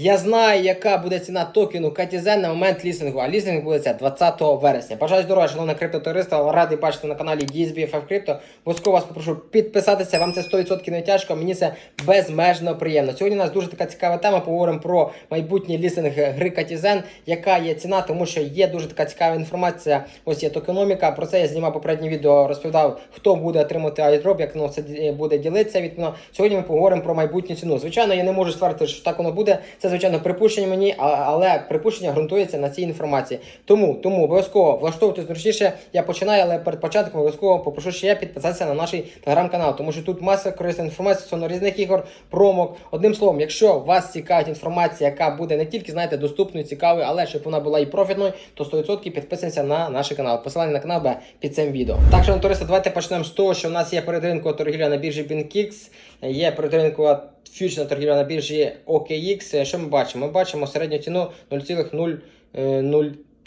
Я знаю, яка буде ціна токену Катізен на момент лістингу, а лістинг буде це 20 вересня. Бажаю здоров'я, шановне криптотуриста, радий бачити на каналі DSBFF Crypto. Обов'язково вас попрошу підписатися, вам це 100% не тяжко, мені це безмежно приємно. Сьогодні у нас дуже така цікава тема. Поговоримо про майбутній лістинг гри Катізен, яка є ціна, тому що є дуже така цікава інформація. Ось є токеноміка. Про це я знімав попереднє відео, розповідав, хто буде отримати айдроп, як воно все буде ділитися. Відповідно, сьогодні ми поговоримо про майбутню ціну. Звичайно, я не можу ствердити, що так воно буде. Це звичайно припущення мені, але припущення ґрунтується на цій інформації. Тому тому обов'язково влаштовуйте зручніше. Я починаю, але перед початком обов'язково попрошу ще підписатися на наш телеграм-канал, тому що тут маса корисної інформації стосовно різних ігор, промок. Одним словом, якщо вас цікавить інформація, яка буде не тільки знаєте доступною, цікавою, але щоб вона була і профітною, то 100% підписуємося на наш канал. Посилання на канал буде під цим відео. Так, шановні туристи, давайте почнемо з того, що в нас є передринкова торгівля на біржі BinKix, є передринкова фьючерсна торгівля на біржі OKX. Що ми бачимо? Ми бачимо середню ціну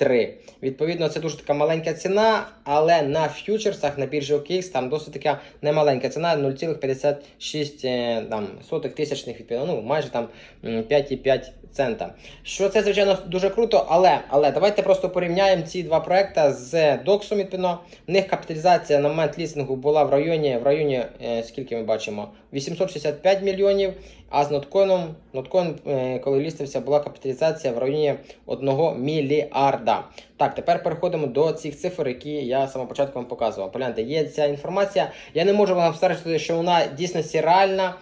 0,003. Відповідно, це дуже така маленька ціна, але на фьючерсах на біржі OKX там досить така немаленька ціна 0,56 е, там, сотих тисячних відповідно, ну майже там м, 5,5 цента. Що це, звичайно, дуже круто, але, але давайте просто порівняємо ці два проекти з Доксом. Відповідно, в них капіталізація на момент лістингу була в районі, в районі е, скільки ми бачимо, 865 мільйонів. А з ноткоїном, ноткоін, е, коли лістився, була капіталізація в районі 1 мільярда. Так, тепер переходимо до цих цифр, які я самого початку вам показував. Погляньте, є ця інформація. Я не можу вам стверджувати, що вона дійсно реальна,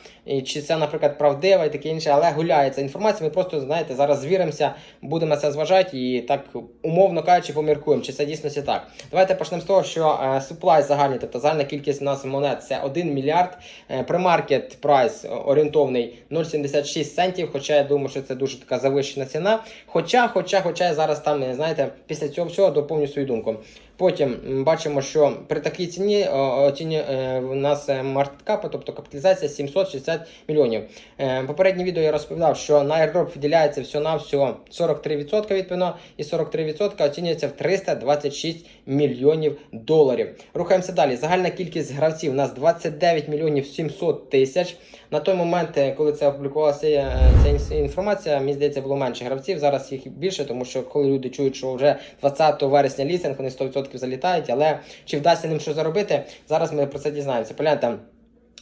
чи це, наприклад, правдива і таке інше, але гуляє ця інформація. Ми просто знаєте, зараз звіримося, будемо це зважати і так умовно кажучи, поміркуємо, чи це дійсно так. Давайте почнемо з того, що е, supply загальний, тобто загальна кількість у нас монет це 1 мільярд. Е, Премаркет прайс орієнтовний 0,76 центів. Хоча я думаю, що це дуже така завищена ціна. Хоча, хоча, хоча я зараз там, знаєте, після цього всього доповню свою думку. Потім бачимо, що при такій ціні оціні, е, в нас маркеткапа, тобто капіталізація 760 мільйонів. Е, Попереднє відео я розповідав, що на airdrop виділяється всього-навсього 43% відповідно, і 43% оцінюється в 326 мільйонів доларів. Рухаємося далі. Загальна кількість гравців у нас 29 мільйонів 700 тисяч. На той момент, е, коли це опублікувалася е, ця інформація, мені здається, було менше гравців. Зараз їх більше, тому що коли люди чують, що вже 20 вересня лістинг, вони 100% залітають. Але чи вдасться ним що заробити? Зараз ми про це дізнаємося. Погляньте.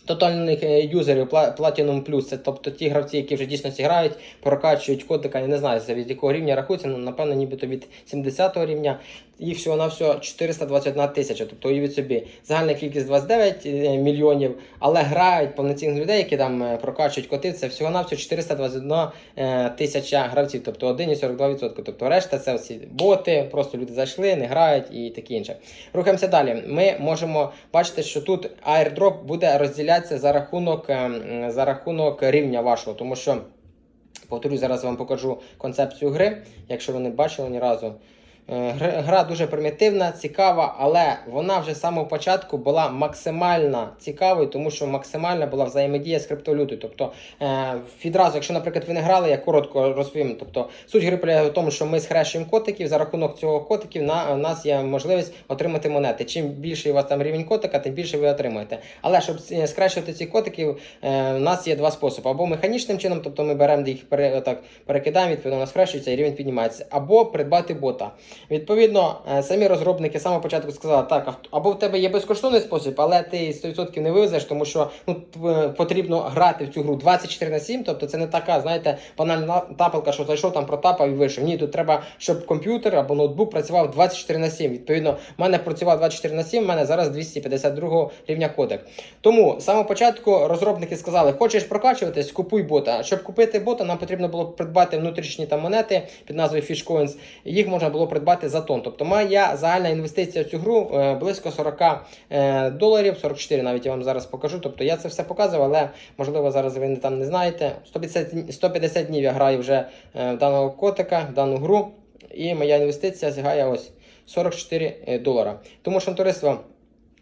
Тотальних е, юзерів Pla- Platinum Plus, це тобто ті гравці, які вже дійсно грають, прокачують кодика, я не знаю, від якого рівня рахується, ну, напевно, нібито від 70 го рівня. Їх всього на всього 421 тисяча. Тобто уявіть собі, загальна кількість 29 е, мільйонів, але грають повноцінних людей, які там е, прокачують коти, це всього на всього 421 е, тисяча гравців, тобто 1,42%. Тобто решта це всі боти, просто люди зайшли, не грають і таке інше. Рухаємося далі. Ми можемо бачити, що тут airdrop буде розділятися за рахунок, ем, за рахунок рівня вашого, тому що. Повторюсь, зараз вам покажу концепцію гри, якщо ви не бачили ні разу. Е, гра- дуже примітивна, цікава, але вона вже з самого початку була максимально цікавою, тому що максимальна була взаємодія з криптовалютою. Тобто е, відразу, якщо, наприклад, ви не грали, я коротко розповім. Тобто суть гри полягає в тому, що ми схрещуємо котиків. За рахунок цього котиків на у нас є можливість отримати монети. Чим більший у вас там рівень котика, тим більше ви отримуєте. Але щоб е, схрещувати ці котиків, е, у нас є два способи: або механічним чином, тобто ми беремо їх пере, отак, перекидаємо, відповідно, у схрещується і рівень піднімається, або придбати бота. Відповідно, е, самі розробники самого початку сказали, так, або в тебе є безкоштовний спосіб, але ти 100% не вивезеш, тому що ну, е, потрібно грати в цю гру 24 на 7, тобто це не така, знаєте, банальна тапалка, що зайшов там, протапав і вийшов. Ні, тут треба, щоб комп'ютер або ноутбук працював 24 на 7. Відповідно, в мене працював 24 на 7, в мене зараз 252 рівня кодек. Тому з самого початку розробники сказали, хочеш прокачуватись, купуй бота. Щоб купити бота, нам потрібно було придбати внутрішні там монети під назвою Fishcoins. Їх можна було придбати за тон. Тобто моя загальна інвестиція в цю гру е, близько 40 е, доларів, 44 навіть я вам зараз покажу. Тобто я це все показував, але можливо зараз ви там не знаєте. 150, 150 днів я граю вже е, в даного котика, в дану гру. І моя інвестиція сягає ось 44 долара. Тому що товариство.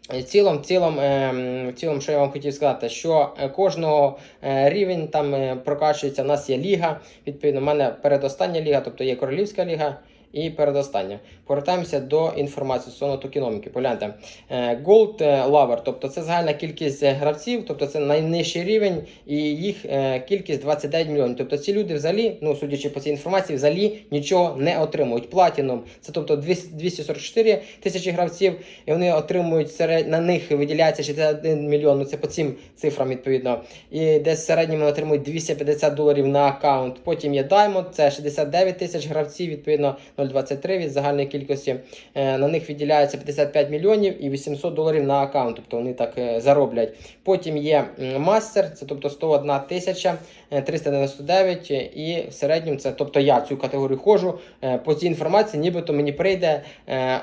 Ем, в цілому, що я вам хотів сказати, що е, кожного е, рівень там е, прокачується. У нас є ліга. Відповідно, в мене передостання ліга, тобто є королівська ліга, І передостання. Повертаємося до інформації стосовно токеноміки. Погляньте. Е, Gold Lover, тобто це загальна кількість е, гравців, тобто це найнижчий рівень, і їх е, кількість 29 мільйонів. Тобто ці люди взагалі, ну судячи по цій інформації, взагалі нічого не отримують. Платіном це тобто 200 244 тисячі гравців, і вони отримують серед на них виділяється 61 мільйон. Ну це по цим цифрам відповідно. І десь в середньому отримують 250 доларів на аккаунт. Потім є Diamond, це 69 тисяч гравців, відповідно 0,23 від загальної кількості. Е, На них відділяється 55 мільйонів і 800 доларів на аккаунт, тобто вони так е, зароблять. Потім є мастер, це тобто 101 тисяча е, 399, е, і в середньому це, тобто я цю категорію ходжу. По цій інформації, нібито мені прийде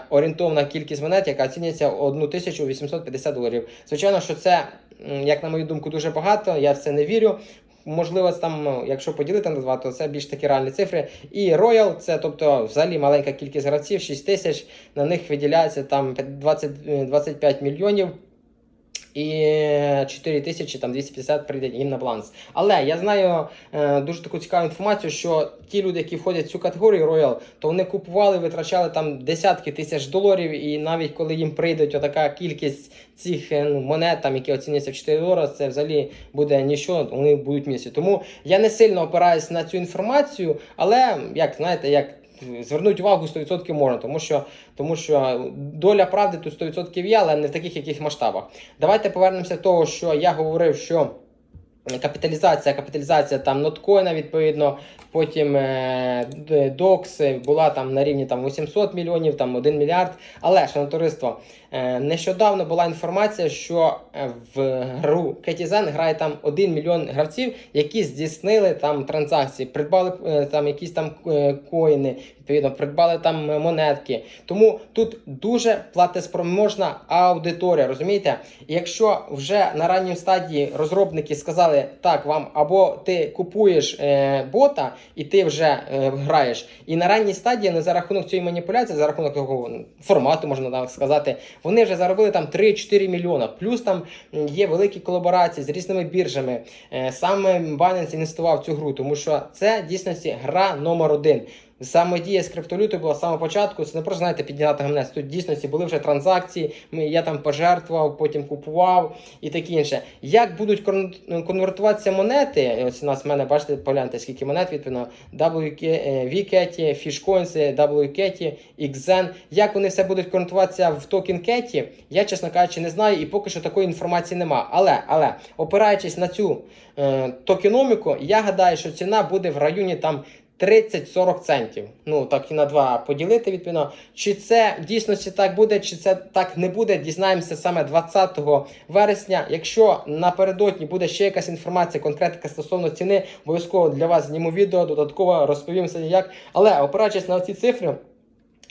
орієнтовна кількість монет, яка оцінюється 1850 доларів. Звичайно, що це, як на мою думку, дуже багато. Я в це не вірю. Можливо, там, ну, якщо поділити на два, то це більш такі реальні цифри. І Royal, це тобто взагалі маленька кількість гравців, 6 тисяч, на них виділяється там 20, е, 25 мільйонів. І 4 тисячі там 250 прийде їм на баланс. Але я знаю е, дуже таку цікаву інформацію, що ті люди, які входять в цю категорію Royal, то вони купували, витрачали там десятки тисяч доларів, і навіть коли їм прийде така кількість цих е, ну, монет, там, які оцінюються в 4 долари, це взагалі буде нічого, вони будуть місці. Тому я не сильно опираюсь на цю інформацію, але як знаєте, як. Звернуть увагу 100% можна, тому що, тому що доля правди тут 100% є, але не в таких яких масштабах. Давайте повернемося до того, що я говорив, що капіталізація, капіталізація там ноткоїна, відповідно, потім е, DOX була там на рівні там 800 мільйонів, там 1 мільярд. Але, шановне товариство, е, нещодавно була інформація, що е, в гру Кетізен грає там 1 мільйон гравців, які здійснили там транзакції, придбали там якісь там коїни, відповідно, придбали там монетки. Тому тут дуже платеспроможна аудиторія, розумієте? Якщо вже на ранній стадії розробники сказали, так, вам або ти купуєш бота, і ти вже е, граєш. І на ранній стадії не за рахунок цієї маніпуляції, за рахунок ну, формату, можна так сказати, вони вже заробили там 3-4 мільйона. Плюс там є великі колаборації з різними біржами. Е, саме Binance інвестував в цю гру, тому що це дійсності гра номер один. Саме дія з криптовалютою була з самого початку. Це не просто знаєте, підняти гамнець. Тут дійсності були вже транзакції. Я там пожертвував, потім купував і таке інше. Як будуть конвертуватися монети? Ось у нас в мене бачите, погляньте, скільки монет відповідно WK, е, VCAT, Fishcoins, WCAT, XZen. Як вони все будуть конвертуватися в токен Кеті, я чесно кажучи, не знаю, і поки що такої інформації нема. Але але опираючись на цю е, токеноміку, я гадаю, що ціна буде в районі там. 30-40 центів. Ну так і на два поділити відповідно. Чи це в дійсності так буде, чи це так не буде, дізнаємося саме 20 вересня. Якщо напередодні буде ще якась інформація, конкретика стосовно ціни, обов'язково для вас зніму відео, додатково розповім все як. Але опираючись на ці цифри.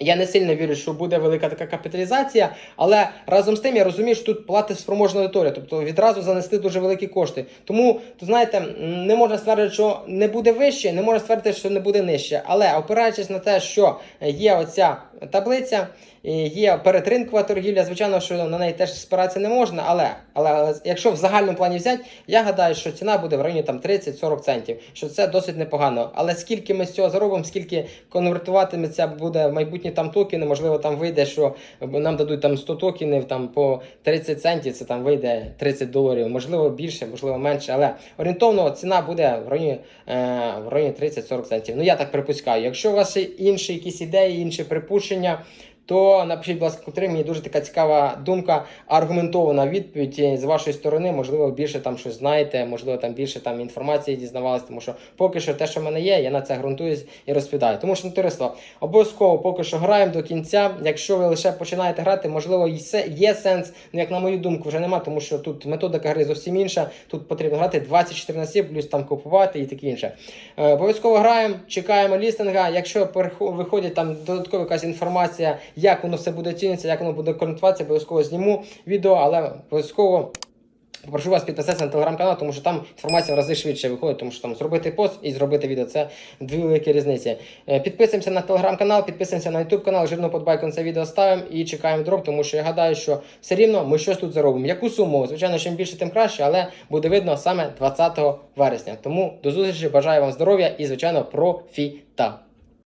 Я не сильно вірю, що буде велика така капіталізація, але разом з тим я розумію, що тут платоспроможна аудиторія, тобто відразу занести дуже великі кошти. Тому, то знаєте, не можна ствердити, що не буде вище, не можна ствердити, що не буде нижче. Але опираючись на те, що є оця таблиця, є передринкова торгівля, звичайно, що на неї теж спиратися не можна, але, але, якщо в загальному плані взяти, я гадаю, що ціна буде в районі там 30-40 центів, що це досить непогано. Але скільки ми з цього заробимо, скільки конвертуватиметься буде в майбутні там токени, можливо, там вийде, що нам дадуть там 100 токенів там по 30 центів, це там вийде 30 доларів, можливо більше, можливо менше, але орієнтовно ціна буде в районі, е, в районі 30-40 центів. Ну я так припускаю. Якщо у вас інші якісь ідеї, інші припущення, то напишіть, будь ласка, коментарі. Мені дуже така цікава думка, аргументована відповідь з вашої сторони. Можливо, більше там щось знаєте, можливо, там більше там інформації дізнавалися, тому що поки що те, що в мене є, я на це ґрунтуюсь і розповідаю. Тому що товариство, обов'язково поки що граємо до кінця. Якщо ви лише починаєте грати, можливо, є сенс, ну як на мою думку, вже нема, тому що тут методика гри зовсім інша. Тут потрібно грати 24 на 7, плюс там купувати і таке інше. Е, обов'язково граємо, чекаємо лістинга. Якщо виходить там додаткова якась інформація, як воно все буде цінитися, як воно буде конвертуватися, обов'язково зніму відео, але обов'язково. Попрошу вас підписатися на телеграм-канал, тому що там інформація в рази швидше виходить, тому що там зробити пост і зробити відео це дві великі різниці. Е, Підписуємося на телеграм-канал, підписуємося на YouTube канал, жирну подбайку на це відео ставимо і чекаємо дроп, тому що я гадаю, що все рівно ми щось тут заробимо. Яку суму? Звичайно, чим більше, тим краще, але буде видно саме 20 вересня. Тому до зустрічі, бажаю вам здоров'я і, звичайно, профіта.